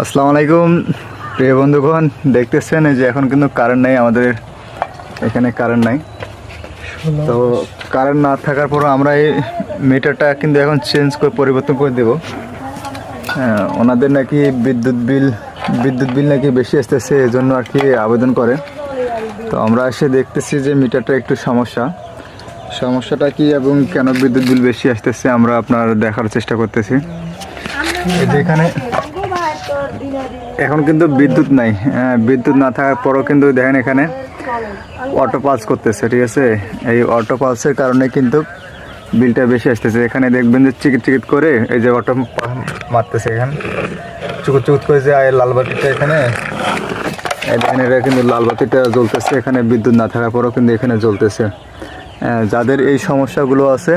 আসসালামু আলাইকুম প্রিয় বন্ধুগণ দেখতেছেন এই যে এখন কিন্তু কারেন্ট নাই আমাদের এখানে কারেন্ট নাই। তো কারেন্ট না থাকার পরও আমরা এই মিটারটা কিন্তু এখন চেঞ্জ করে পরিবর্তন করে দেব। হ্যাঁ ওনাদের নাকি বিদ্যুৎ বিল বিদ্যুৎ বিল নাকি বেশি আসতেছে এজন্য আর কি আবেদন করে। তো আমরা এসে দেখতেছি যে মিটারটা একটু সমস্যা। সমস্যাটা কি এবং কেন বিদ্যুৎ বিল বেশি আসতেছে আমরা আপনার দেখার চেষ্টা করতেছি। এই যে এখানে এখন কিন্তু বিদ্যুৎ নাই। হ্যাঁ, বিদ্যুৎ না থাকার পরও কিন্তু দেখেন এখানে অটো পালস করতেছে ঠিক আছে? এই অটো পালসের কারণে কিন্তু বিলটা বেশি আসতেছে। এখানে দেখবেন যে চিকিট চিকিট করে এই যে অটো মারতেছে এখানে। চুকুত চুকুত করে যে আয় লাল বাতিটা এখানে এই কিন্তু লাল বাতিটা জ্বলতেছে। এখানে বিদ্যুৎ না থাকার পরও কিন্তু এখানে জ্বলতেছে। যাদের এই সমস্যাগুলো আছে